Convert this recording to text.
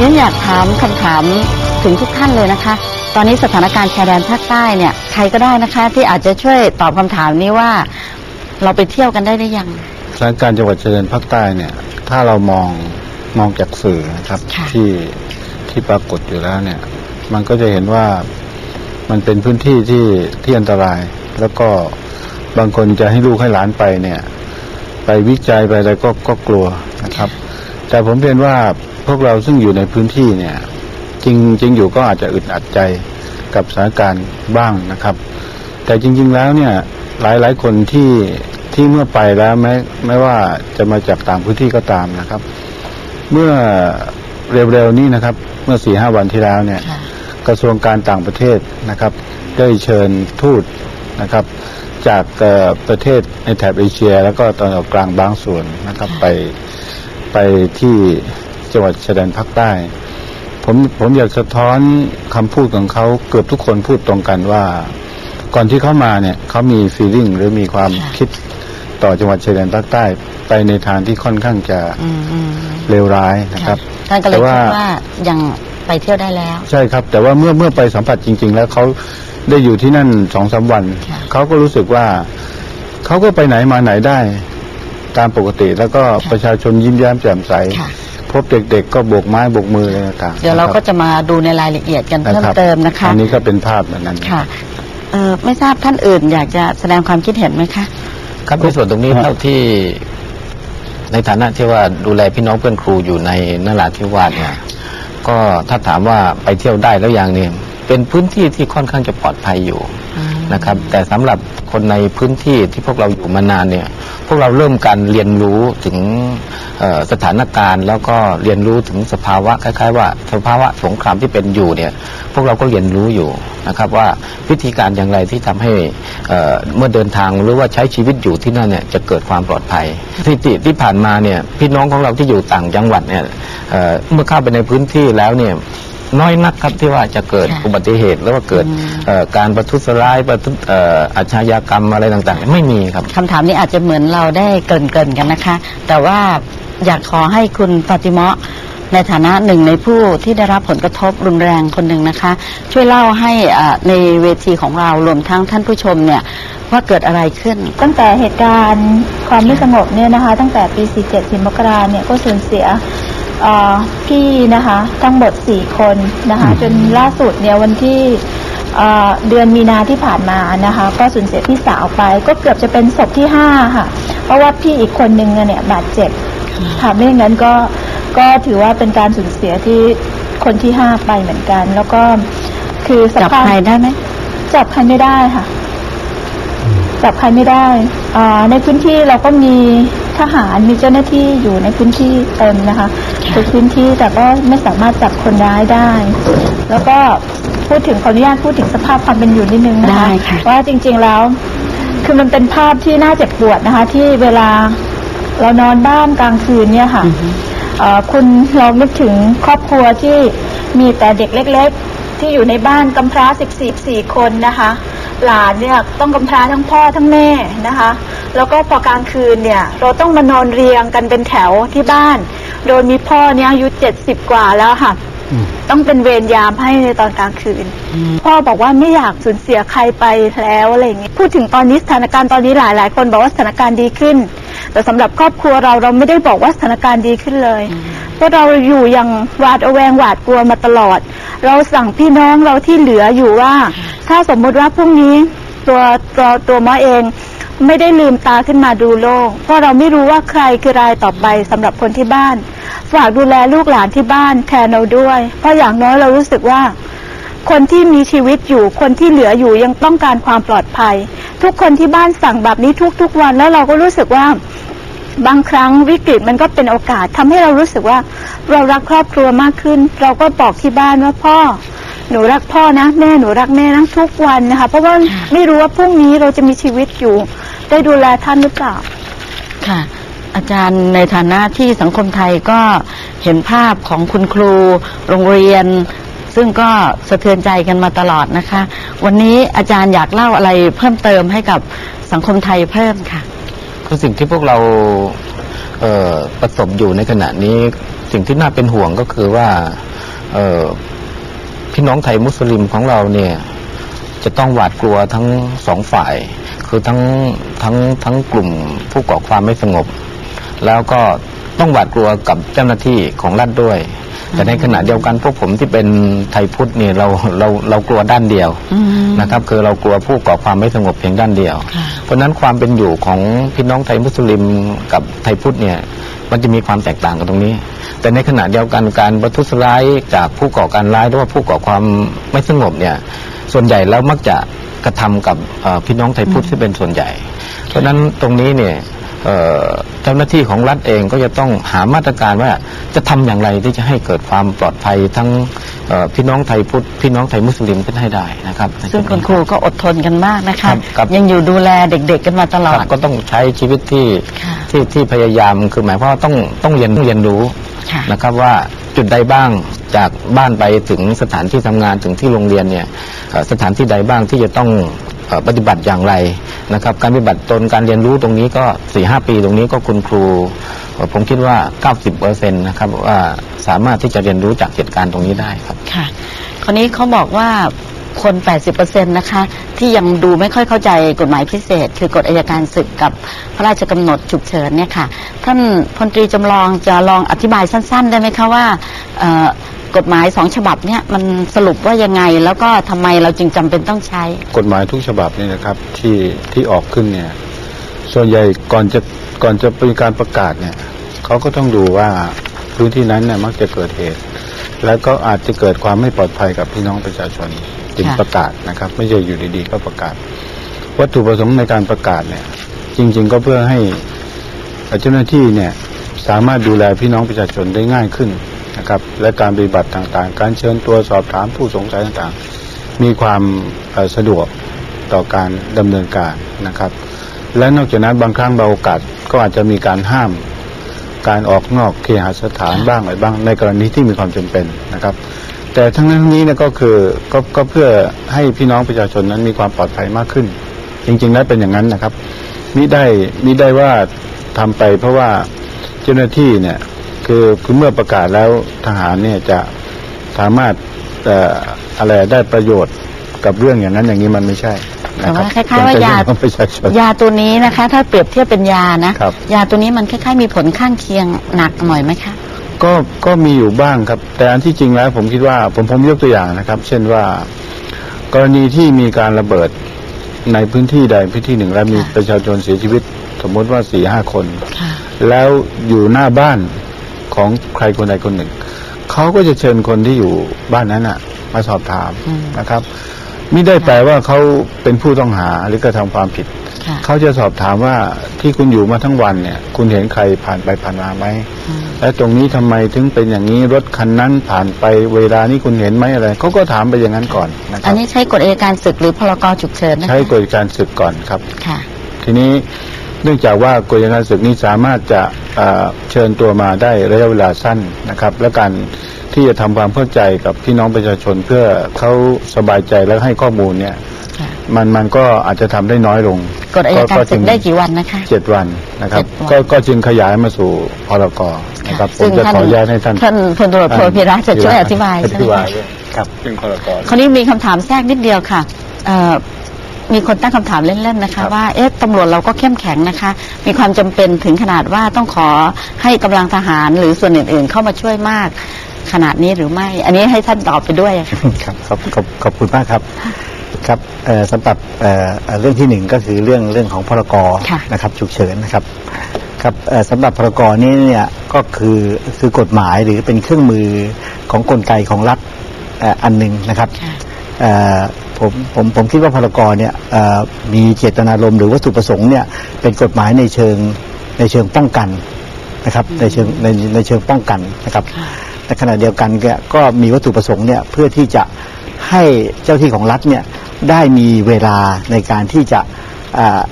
นี่อยากถามคำถามถึงทุกท่านเลยนะคะ ตอนนี้สถานการณ์ชายแดนภาคใต้เนี่ยใครก็ได้นะคะ ที่อาจจะช่วยตอบคำถามนี้ว่า เราไปเที่ยวกันได้หรือยังสถานการณ์จังหวัดชายแดนภาคใต้เนี่ย ถ้าเรามองมองจากสื่อนะครับค่ะที่ที่ปรากฏอยู่แล้วเนี่ย มันก็จะเห็นว่ามันเป็นพื้นที่ที่ที่อันตราย แล้วก็บางคนจะให้ลูกให้หลานไปเนี่ย ไปวิจัยไปอะไรก็ก็กลัวนะครับ แต่ผมเรียนว่าพวกเราซึ่งอยู่ในพื้นที่เนี่ย จริงจริงอยู่ก็อาจจะอึดอัดใจกับสถานการณ์บ้างนะครับ แต่จริง ๆแล้วเนี่ยหลายหลายคนที่ที่เมื่อไปแล้วแม้แม้ว่าจะมาจากต่างพื้นที่ก็ตามนะครับ เมื่อเร็วๆนี้นะครับ เมื่อสี่ห้าวันที่แล้วเนี่ยค่ะกระทรวงการต่างประเทศนะครับ ได้เชิญทูตนะครับ จากเอ่อประเทศในแถบเอเชีย แล้วก็ตอนออกกลางบางส่วนนะครับค่ะไป ไปที่จังหวัดชายแดนภาคใต้ ผมผมอยากสะท้อนคำพูดของเขาเกือบทุกคนพูดตรงกันว่า ก่อนที่เขามาเนี่ยเขามี feeling หรือมีความค่ะคิดต่อจังหวัดชายแดนภาคใต้ ไปในทางที่ค่อนข้างจะอืมอืมเลวร้ายนะครับท่านก็เลยแต่ว่าคิดว่ายังไปเที่ยวได้แล้ว ใช่ครับ แต่ว่าเมื่อเมื่อไปสัมผัสจริง ๆ แล้วเขาได้อยู่ที่นั่นสองสามวันค่ะเขาก็รู้สึกว่าเขาก็ไปไหนมาไหนได้ ตามปกติ แล้วก็ประชาชนยิ้มแย้มแจ่มใส ค่ะ พบเด็กๆก็โบกไม้โบกมืออะไรต่างๆเดี๋ยวเรานะคก็บจะมาดูในรายละเอียดกันนะเพิ่มครับเติมนะคะ อันนี้ก็เป็นภาพแบบนั้น ค่ะเออไม่ทราบท่านอื่น อยากจะแสดงความคิดเห็นไหมคะ ครับในส่วนตรงนี้ครับ เท่าที่ ในฐานะที่ว่าดูแลพี่น้องเพื่อนครูอยู่ในนราธิวาสเนี่ยก็ถ้าถามว่าไปเที่ยวได้แล้วอย่างเนี่ยเป็นพื้นที่ที่ค่อนข้างจะปลอดภัยอยู่ นะครับ แต่สำหรับคนในพื้นที่ที่พวกเราอยู่มานานเนี่ยพวกเราเริ่มการเรียนรู้ถึงสถานการณ์ แล้วก็เรียนรู้ถึงสภาวะคล้ายๆว่าสภาวะสงครามที่เป็นอยู่เนี่ยพวกเราก็เรียนรู้อยู่นะครับว่าวิธีการอย่างไรที่ทำให้เอ่อเมื่อเดินทางหรือว่าใช้ชีวิตอยู่ที่นั่นเนี่ยจะเกิดความปลอดภัยสถิติที่ผ่านมาเนี่ยพี่น้องของเราที่อยู่ต่างจังหวัดเนี่ยเเมื่อเข้าไปในพื้นที่แล้วเนี่ย น้อยนักครับที่ว่าจะเกิดค่ะอุบัติเหตุหรือว่าเกิดอืมเอ่อการประทุษร้ายประทุษเอ่ออาชญากรรมอะไรต่างๆ ไม่มีครับคำถามนี้อาจจะเหมือนเราได้เกรินๆกันนะคะ แต่ว่าอยากขอให้คุณฟาติมะในฐานะหนึ่งในผู้ที่ได้รับผลกระทบรุนแรงคนหนึ่งนะคะ ช่วยเล่าให้อ่าในเวทีของเรารวมทั้งท่านผู้ชมเนี่ยว่าเกิดอะไรขึ้น ตั้งแต่เหตุการณ์ความไม่สงบเนี่ยนะคะ ตั้งแต่ปี 47สิมกราเนี่ยก็สูญเสียเอ่อ พี่นะคะทั้งหมด4คนนะคะจนล่าสุดเนี่ยวันที่เอ่อเดือนมีนาที่ผ่านมานะคะ ก็สูญเสียพี่สาวไป ก็เกือบจะเป็นศพที่5ค่ะ เพราะว่าพี่อีกคนนึงเนี่ยบาดเจ็บค่ะไม่อย่างนั้นก็ก็ถือว่าเป็นการสูญเสียที่คนที่5ไปเหมือนกัน แล้วก็คือสจับภาพใครได้ไหมจับใครไม่ได้ค่ะ จับใครไม่ได้อ่าในพื้นที่เราก็มี ทหารมีเจ้าหน้าที่อยู่ในพื้นที่เต็มนะคะทุกพื้นที่แต่ก็ไม่สามารถจับคนร้ายได้ แล้วก็พูดถึงขออนุญาตพูดถึงสภาพความเป็นอยู่นิดนึงนะคะได้ค่ะว่าจริงๆแล้ว คือมันเป็นภาพที่น่าเจ็บปวดนะคะ ที่เวลาเรานอนบ้านกลางคืนเนี่ยค่ะอือฮึเอ่อคุณลองนึกถึงครอบครัวที่มีแต่เด็กเล็กๆ ที่อยู่ในบ้านกำพร้าสิบสี่สี่คนนะคะ หลานเนี่ยต้องกำพร้าทั้งพ่อทั้งแม่นะคะ แล้วก็พอกลางคืนเนี่ย เราต้องมานอนเรียงกันเป็นแถวที่บ้าน โดยมีพ่อเนี่ยอายุเจ็ดสิบกว่าแล้วค่ะอืมต้องเป็นเวรยามให้ในตอนกลางคืน พ่อบอกว่าไม่อยากสูญเสียใครไปแล้วอะไรอย่างเงี้ยพูดถึงตอนนี้สถานการณ์ตอนนี้หลายหลายๆคนบอกว่าสถานการณ์ดีขึ้น แต่สำหรับครอบครัวเราเราไม่ได้บอกว่าสถานการณ์ดีขึ้นเลย เพราะเราอยู่อย่างหวาดระแวงหวาดกลัวมาตลอด เราสั่งพี่น้องเราที่เหลืออยู่ว่า ถ้าสมมุติว่าพรุ่งนี้ตัวตัวตัวมอเองไม่ได้ลืมตาขึ้นมาดูโลก เพราะเราไม่รู้ว่าใครคือรายต่อไปสำหรับคนที่บ้าน ฝากดูแลลูกหลานที่บ้านแทนเราด้วย เพราะอย่างน้อยเรารู้สึกว่า คนที่มีชีวิตอยู่คนที่เหลืออยู่ยังต้องการความปลอดภัย ทุกคนที่บ้านสั่งแบบนี้ทุกๆวันแล้วเราก็รู้สึกว่า บางครั้งวิกฤตมันก็เป็นโอกาสทำให้เรารู้สึกว่าเรารักครอบครัวมากขึ้น เราก็บอกที่บ้านว่าพ่อ หนูรักพ่อนะ แม่หนูรักแม่นะทุกวันนะคะ เพราะว่าไม่รู้ว่าพรุ่งนี้เราจะมีชีวิตอยู่ ได้ดูแลท่านหรือเปล่าค่ะอาจารย์ในฐานะที่สังคมไทยก็เห็นภาพของคุณครู โรงเรียน ซึ่งก็สะเทือนใจกันมาตลอดนะคะ วันนี้อาจารย์อยากเล่าอะไรเพิ่มเติมให้กับสังคมไทยเพิ่มค่ะ คือสิ่งที่พวกเราเประสบอยู่ในขณะนี้ สิ่งที่น่าเป็นห่วงก็คือว่าพี่น้องไทยมุสลิมของเราเนี่ย จะต้องหวาดกลัวทั้งสองฝ่าย คือทั้งทั้งทั้งกลุ่มผู้ก่อความไม่สงบ แล้วก็ต้องหวาดกลัวกับเจ้าหน้าที่ของรัฐด้วย แต่ในขณะเดียวกันพวกผมที่เป็นไทยพุทธเนี่ยเราเราเรากลัวด้านเดียวอืมนะครับ คือเรากลัวผู้ก่อความไม่สงบเพียงด้านเดียวค่ะเพราะฉะนั้นความเป็นอยู่ของพี่น้องไทยมุสลิมกับไทยพุทธเนี่ยมันจะมีความแตกต่างกันตรงนี้ แต่ในขณะเดียวกันการประทุษร้ายจากผู้ก่อการร้ายหรือว่าผู้ก่อความไม่สงบเนี่ย ส่วนใหญ่แล้วมักจะกระทำกับเอ่อพี่น้องไทยพุทธที่เป็นส่วนใหญ่ เพราะฉะนั้นตรงนี้เนี่ย เอ่อเจ้าหน้าที่ของรัฐเองก็จะต้องหามาตรการว่าจะทำอย่างไรที่จะให้เกิดความปลอดภัยทั้งเอ่อพี่น้องไทยพุทธพี่น้องไทยมุสลิมขึ้นให้ได้นะครับ ซึ่งคุณครูก็อดทนกันมากนะครัคะบครับยังอยู่ดูแลเด็กๆกันมาตลอคดรับก็ต้องใช้ชีวิตที่ค่ะที่ที่พยายามคือหมายความว่าต้องต้องเรียนเรียนรู้ค่ะนะครับว่าจุดใดบ้างจากบ้านไปถึงสถานที่ทำงานถึงที่โรงเรียนเนี่ยเอ่อสถานที่ใดบ้างที่จะต้องเอ่อ ปฏิบัติอย่างไรนะครับ การปฏิบัติตนการเรียนรู้ตรงนี้ก็สี่ห้าปีตรงนี้ก็คุณครู ผมคิดว่า 90เปอร์เซ็นต์นะครับว่าสามารถที่จะเรียนรู้จากเหตุการณ์ตรงนี้ได้ครับค่ะคราวนี้เขาบอกว่าคน 80%นะคะ ที่ยังดูไม่ค่อยเข้าใจกฎหมายพิเศษ คือกฎอัยการศึกกับพระราชกำหนดฉุกเฉินเนี่ยค่ะ ท่านพลตรีจำลองจะลองอธิบายสั้น ๆ ได้ไหมคะว่าเออ กฎหมายสองฉบับเนี่ยมันสรุปว่ายังไง แล้วก็ทำไมเราจึงจำเป็นต้องใช้ กฎหมายทุกฉบับเนี่ยนะครับที่ที่ออกขึ้นเนี่ย ส่วนใหญ่ก่อนจะก่อนจะเป็นการประกาศเนี่ยเขาก็ต้องดูว่าพื้นที่นั้นเนี่ยมักจะเกิดเหตุ แล้วก็อาจจะเกิดความไม่ปลอดภัยกับพี่น้องประชาชนจึงประกาศนะครับ ไม่ใช่อยู่ดีๆก็ประกาศ วัตถุประสงค์ในการประกาศเนี่ย จริง ๆ ก็เพื่อให้เจ้าหน้าที่เนี่ยสามารถดูแลพี่น้องประชาชนได้ง่ายขึ้น นะครับ และการปฏิบัติต่างๆ การเชิญตัวสอบถามผู้สงสัยต่างๆ มีความสะดวกต่อการดำเนินการนะครับ และนอกจากนั้นบางครั้งบางโอกาสก็อาจจะมีการห้าม การออกนอกเคหสถานบ้างอะไรบ้าง ในกรณีที่มีความจำเป็นนะครับ แต่ทั้งนั้นนี้นี่ยก็คือก็ก็เพื่อให้พี่น้องประชาชนนั้นมีความปลอดภัยมากขึ้น จริงๆแล้วเป็นอย่างนั้นนะครับมิได้มิได้ว่าทำไปเพราะว่าเจ้าหน้าที่เนี่ย คือคือเมื่อประกาศแล้วทหารเนี่ยจะสามารถเอ่ออะไรได้ประโยชน์กับเรื่องอย่างนั้นอย่างนี้มันไม่ใช่แต่นะครัว่าบคล้ายๆว่ายาเป็นเรื่องของประชาชนยาตัวนี้นะคะ ถ้าเปรียบเทียบเป็นยานะครับยาตัวนี้มันคล้ายๆมีผลข้างเคียงหนักหน่อยไหมคะก็ก็มีอยู่บ้างครับ แต่อันที่จริงแล้วผมคิดว่าผมผมยกตัวอย่างนะครับ เช่นว่า กรณีที่มีการระเบิดในพื้นที่ใดพื้นที่หนึ่งแล้วมีค่ะประชาชนเสียชีวิต สมมติว่าสี่ห้าคนค่ะแล้วอยู่หน้าบ้าน ของใครคนใดคนหนึ่ง เขาก็จะเชิญคนที่อยู่บ้านนั้นอะ มาสอบถามอืมนะครับไม่ได้แปลว่าเขาเป็นผู้ต้องหาหรือกระทำความผิดค่ะเขาจะสอบถามว่าที่คุณอยู่มาทั้งวันเนี่ย คุณเห็นใครผ่านไปผ่านมาไหมอืมและตรงนี้ทำไมถึงเป็นอย่างนี้รถคันนั้นผ่านไปเวลานี้คุณเห็นไหมอะไรเขาก็ถามไปอย่างนั้นก่อนนะคอัรันบนี้ใช้กฎอัยการศึกหรือพรกฉุกเฉินนะคะใช้กฎการศึกก่อนครับค่ะ ทีนี้ เนื่องจากว่ากฎการศึกนี้สามารถจะเอ่อเชิญตัวมาได้ระยะเวลาสั้นนะครับ และการที่จะทำความเข้าใจกับพี่น้องประชาชนเพื่อเขาสบายใจและให้ข้อมูลเนี่ยค่ะมันมันก็อาจจะทำได้น้อยลงกฎอัยการศึกจึงได้กี่วันนะคะเจ็ดวันนะครับเจ็ดวันก็ก็จึงขยายมาสู่พรกนะครับผมจะขออนุญาตให้ท่านท่านพลตำรวจโทพิระจะช่วยอธิบายอใช่ไหธิมบายคะด้วยครับซึ่งพรกคราวนี้มีคำถามแทรกนิดเดียวค่ะเอ่อ มีคนตั้งคำถามเล่นๆนะคะ ว่าเอ๊ะตำรวจเราก็เข้มแข็งนะคะ มีความจำเป็นถึงขนาดว่าต้องขอให้กำลังทหารหรือส่วนอื่น ๆ เข้ามาช่วยมาก ขนาดนี้หรือไม่ อันนี้ให้ท่านตอบไปด้วยอะค่ะครับขอบขอบขอบคุณมากครับครับเอ่อสำหรับเอ่อเอ่อเรื่องที่หนึ่งก็คือเรื่องเรื่องของพรกค่ะนะครับฉุกเฉินนะครับครับเอ่อสำหรับพรกนี้เนี่ยก็คือคือกฎหมายหรือเป็นเครื่องมือของกลไกของรัฐเอ่ออันหนึ่งนะครับค่ะเอ่อ ผมผมผมคิดว่าพรกเนี่ยเอ่อมีเจตนารมณ์หรือวัตถุประสงค์เนี่ยเป็นกฎหมายในเชิงในเชิงป้องกันนะครับในเชิงในในเชิงป้องกันนะครับค่ะในขณะเดียวกันก็ก็มีวัตถุประสงค์เนี่ยเพื่อที่จะให้เจ้าที่ของรัฐเนี่ยได้มีเวลาในการที่จะอ่า